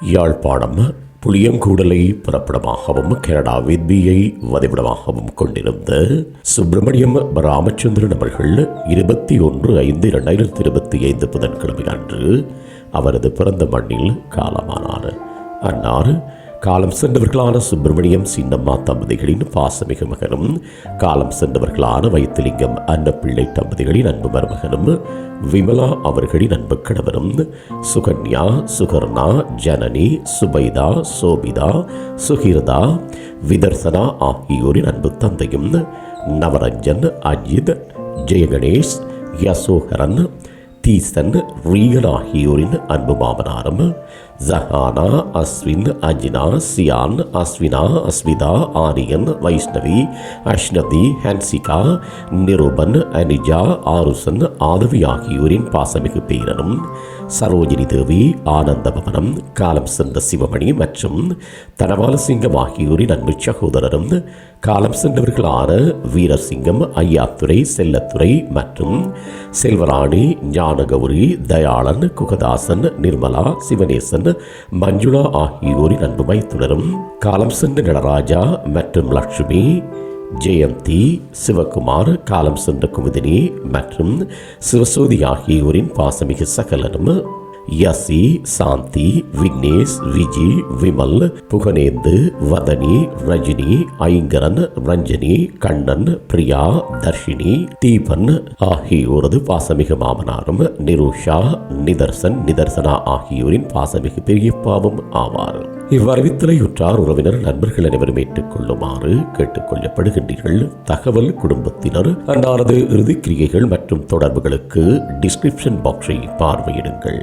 Yazhpanam புளியங்கூடலை புறப்படமாகவும் Canada வித்பியை வதிவிடமாகவும் கொண்டிருந்த சுப்பிரமணியம் ராமச்சந்திரன் அவர்கள் இருபத்தி ஒன்று ஐந்து இரண்டாயிரத்தி இருபத்தி ஐந்து புதன்கிழமை அன்று அவரது பிறந்த மண்ணில் காலமானார். அன்னார் காலம் சென்றவர்களான சுப்பிரமணியம் சின்னம்மா தம்பதிகளின் பாசமிகு மகனும் காலம் சென்றவர்களான வைத்திலிங்கம் அன்னப்பிள்ளை தம்பதிகளின் அன்பு மருமகனும் விமலா அவர்களின் அன்பு கணவரும் சுகன்யா சுகர்ணா ஜனனி சுபைதா சோபிதா சுகிர்தா விதர்சனா ஆகியோரின் அன்பு தந்தையும் நவரஞ்சன் அஜித் ஜெயகணேஷ் யசோகரன் தீசன் ரீகன் ஆகியோரின் அன்பு மாமனாரும் ஜஹானா அஸ்வின் அஜினா சியான் அஸ்வினா அஸ்விதா ஆரியன் வைஷ்ணவி அஷ்னதி ஹன்சிகா நிருபன் அனிஜா ஆருசன் ஆதவி ஆகியோரின் பாசமிகு பேரனும் சரோஜினி தேவி ஆனந்த பவனம் காலம் சென்ற சிவமணி மற்றும் தனபாலசிங்கம் ஆகியோரின் அன்பு சகோதரரும். காலம் சென்றவர்களான வீரசிங்கம் ஐயாத்துறை செல்லத்துறை மற்றும் செல்வராணி ஞானகௌரி தயாளன் குகதாசன் நிர்மலா சிவனேசன் மஞ்சுளா ஆகியோரின் அன்பு மைத்துனரும் காலம் சென்ற நடராஜா மற்றும் லட்சுமி ஜெயந்தி சிவகுமார் காலம் சென்ற குமுதினி மற்றும் சிவசோதி ஆகியோரின் பாசமிகு சகலனும் யசி சாந்தி விக்னேஷ் விஜி விமல் புகனேந்து வதனி ரஜினி ஐங்கரன் ரஞ்சனி கண்ணன் பிரியா தர்ஷினி தீபன் ஆகியோரது பாசமிகு மாமனாரும் நிருஷா நிதர்சன் நிதர்சனா ஆகியோரின் பாசமிகு பெரியப்பாவும் ஆவார். இவ்வறிவித்தலையுற்றார் உறவினர் நண்பர்கள் அனைவரும் ஏற்றுக்கொள்ளுமாறு கேட்டுக்கொள்ளப்படுகின்றீர்கள். தகவல் குடும்பத்தினர் அன்னாரது இறுதிக்கிரியைகள் மற்றும் தொடர்புகளுக்கு டிஸ்கிரிப்ஷன் பாக்ஸை பார்வையிடுங்கள்.